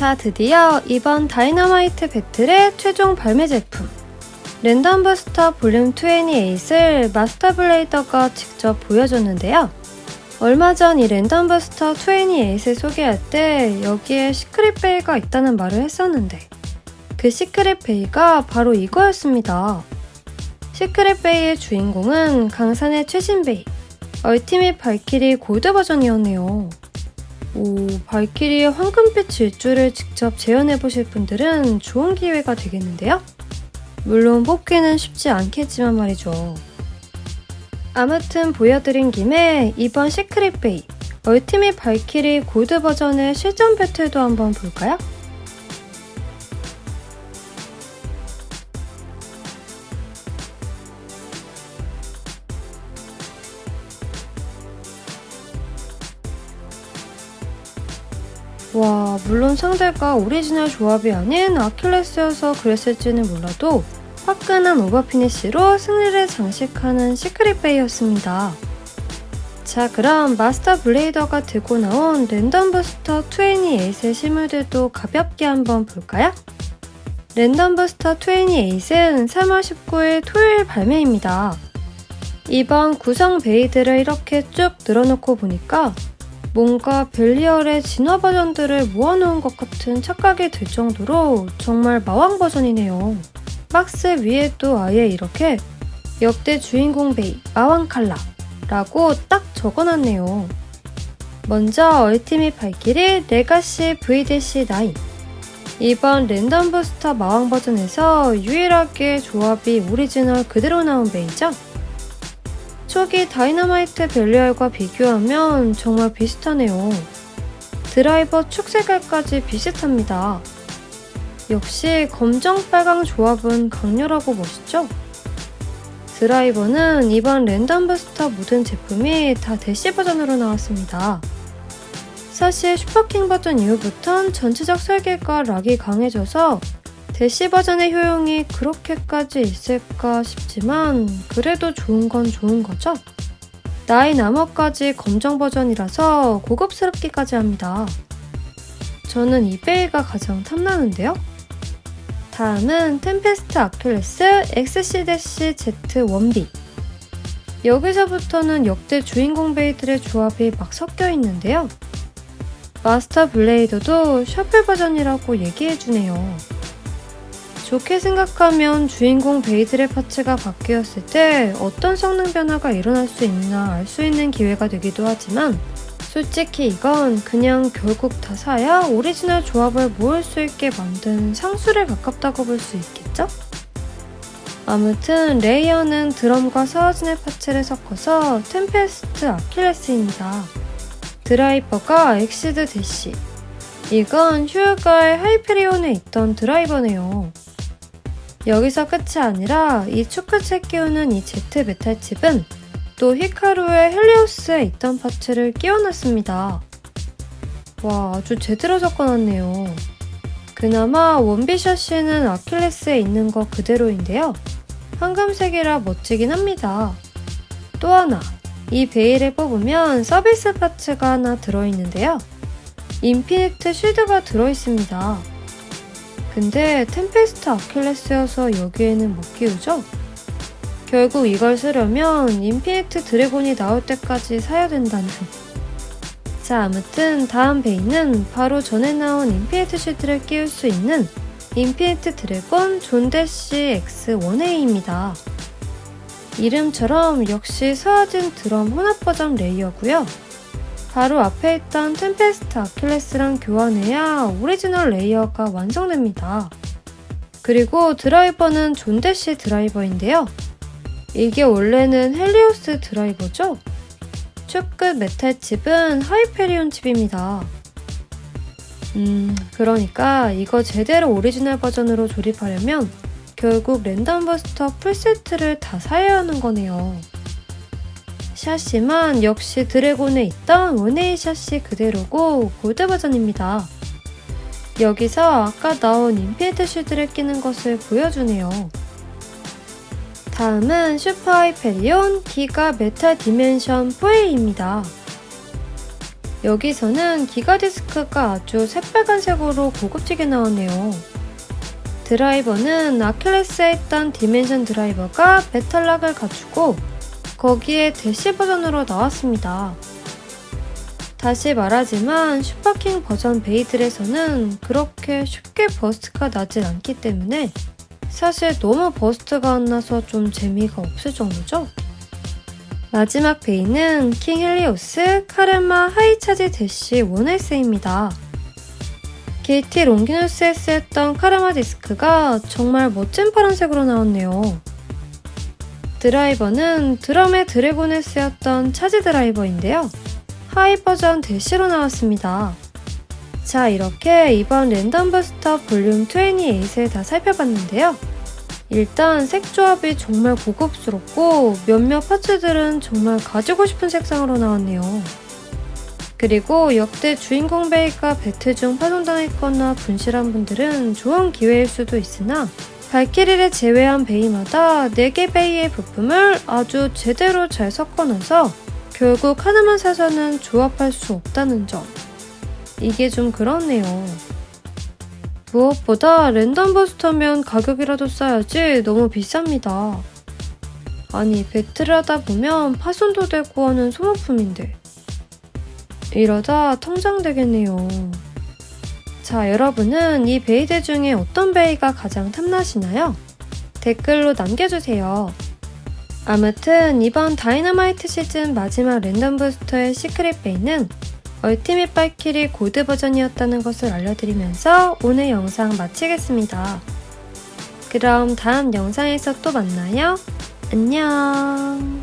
자, 드디어 이번 다이너마이트 배틀의 최종 발매 제품 랜덤 부스터 볼륨 28을 마스터 블레이더가 직접 보여줬는데요. 얼마 전 이 랜덤 부스터 28을 소개할 때 여기에 시크릿 베이가 있다는 말을 했었는데 그 시크릿 베이가 바로 이거였습니다. 시크릿 베이의 주인공은 강산의 최신 베이 얼티밋 발키리 골드 버전이었네요. 오, 발키리의 황금빛 일주를 직접 재현해보실 분들은 좋은 기회가 되겠는데요? 물론 뽑기는 쉽지 않겠지만 말이죠. 아무튼 보여드린 김에 이번 시크릿 베이 얼티밋 발키리 골드 버전의 실전 배틀도 한번 볼까요? 와, 물론 상대가 오리지널 조합이 아닌 아킬레스여서 그랬을지는 몰라도 화끈한 오버피니쉬로 승리를 장식하는 시크릿 베이였습니다. 자, 그럼 마스터 블레이더가 들고 나온 랜덤 부스터 28의 실물들도 가볍게 한번 볼까요? 랜덤 부스터 28은 3월 19일 토요일 발매입니다. 이번 구성 베이들을 이렇게 쭉 늘어놓고 보니까 뭔가 벨리얼의 진화 버전들을 모아놓은 것 같은 착각이 들 정도로 정말 마왕 버전이네요. 박스 위에도 아예 이렇게 역대 주인공 베이 마왕 칼라 라고 딱 적어놨네요. 먼저 얼티밋 발길이 레가시 VDC9 이번 랜덤 부스터 마왕 버전에서 유일하게 조합이 오리지널 그대로 나온 베이죠? 초기 다이너마이트 벨리얼과 비교하면 정말 비슷하네요. 드라이버 축 색깔까지 비슷합니다. 역시 검정 빨강 조합은 강렬하고 멋있죠? 드라이버는 이번 랜덤 부스터 모든 제품이 다 대시 버전으로 나왔습니다. 사실 슈퍼킹 버전 이후부턴 전체적 설계가 락이 강해져서 대시 버전의 효용이 그렇게까지 있을까 싶지만 그래도 좋은 건 좋은 거죠? 나이 나머까지 검정 버전이라서 고급스럽기까지 합니다. 저는 이 베이가 가장 탐나는데요? 다음은 템페스트 아킬레스 XC-Z1B 여기서부터는 역대 주인공 베이들의 조합이 막 섞여 있는데요. 마스터 블레이더도 셔플 버전이라고 얘기해주네요. 좋게 생각하면 주인공 베이들의 파츠가 바뀌었을 때 어떤 성능 변화가 일어날 수 있나 알 수 있는 기회가 되기도 하지만 솔직히 이건 그냥 결국 다 사야 오리지널 조합을 모을 수 있게 만든 상술에 가깝다고 볼 수 있겠죠? 아무튼 레이어는 드럼과 사워진의 파츠를 섞어서 템페스트 아킬레스입니다. 드라이버가 엑시드 대시 이건 휴일가의 하이페리온에 있던 드라이버네요. 여기서 끝이 아니라 이 초크체 끼우는 이 Z 메탈 칩은 또 히카루의 헬리오스에 있던 파츠를 끼워놨습니다. 와, 아주 제대로 섞어놨네요. 그나마 원비셔시는 아킬레스에 있는 거 그대로인데요. 황금색이라 멋지긴 합니다. 또 하나, 이 베일을 뽑으면 서비스 파츠가 하나 들어있는데요. 인피니트 쉴드가 들어있습니다. 근데 템페스트 아킬레스여서 여기에는 못 끼우죠? 결국 이걸 쓰려면 인피니트 드래곤이 나올 때까지 사야 된다는. 자, 아무튼 다음 베이는 바로 전에 나온 인피니트 쉴드를 끼울 수 있는 인피니트 드래곤 존대시 X1A입니다. 이름처럼 역시 서아진 드럼 혼합 버전 레이어고요. 바로 앞에 있던 템페스트 아킬레스랑 교환해야 오리지널 레이어가 완성됩니다. 그리고 드라이버는 존대시 드라이버인데요. 이게 원래는 헬리오스 드라이버죠? 축끝 메탈 칩은 하이페리온 칩입니다. 음, 그러니까 이거 제대로 오리지널 버전으로 조립하려면 결국 랜덤 버스터 풀세트를 다 사야 하는 거네요. 샤시만 역시 드래곤에 있던 원에이 샤시 그대로고 골드 버전입니다. 여기서 아까 나온 인피니트 쉴드를 끼는 것을 보여주네요. 다음은 슈퍼 하이페리온 기가 메탈 디멘션 4A입니다. 여기서는 기가 디스크가 아주 새빨간색으로 고급지게 나오네요. 드라이버는 아킬레스에 있던 디멘션 드라이버가 메탈락을 갖추고 거기에 대시 버전으로 나왔습니다. 다시 말하지만 슈퍼킹 버전 베이들에서는 그렇게 쉽게 버스트가 나질 않기 때문에 사실 너무 버스트가 안 나서 좀 재미가 없을 정도죠? 마지막 베이는 킹 헬리오스 카르마 하이차지 대시 1S입니다. KT 롱기누스에 쓰였던 카르마 디스크가 정말 멋진 파란색으로 나왔네요. 드라이버는 드럼의 드래곤에 쓰였던 차지 드라이버인데요. 하이 버전 대시로 나왔습니다. 자, 이렇게 이번 랜덤 부스터 볼륨 28을 다 살펴봤는데요. 일단 색 조합이 정말 고급스럽고 몇몇 파츠들은 정말 가지고 싶은 색상으로 나왔네요. 그리고 역대 주인공 베이가 배틀 중 파손당했거나 분실한 분들은 좋은 기회일 수도 있으나 발키리를 제외한 베이마다 4개 베이의 부품을 아주 제대로 잘 섞어놔서 결국 하나만 사서는 조합할 수 없다는 점. 이게 좀 그렇네요. 무엇보다 랜덤 부스터면 가격이라도 싸야지 너무 비쌉니다. 아니, 배틀을 하다 보면 파손도 되고 하는 소모품인데. 이러다 통장되겠네요. 자, 여러분은 이 베이드 중에 어떤 베이가 가장 탐나시나요? 댓글로 남겨주세요. 아무튼 이번 다이너마이트 시즌 마지막 랜덤 부스터의 시크릿 베이는 얼티밋 발키리 골드 버전이었다는 것을 알려드리면서 오늘 영상 마치겠습니다. 그럼 다음 영상에서 또 만나요. 안녕.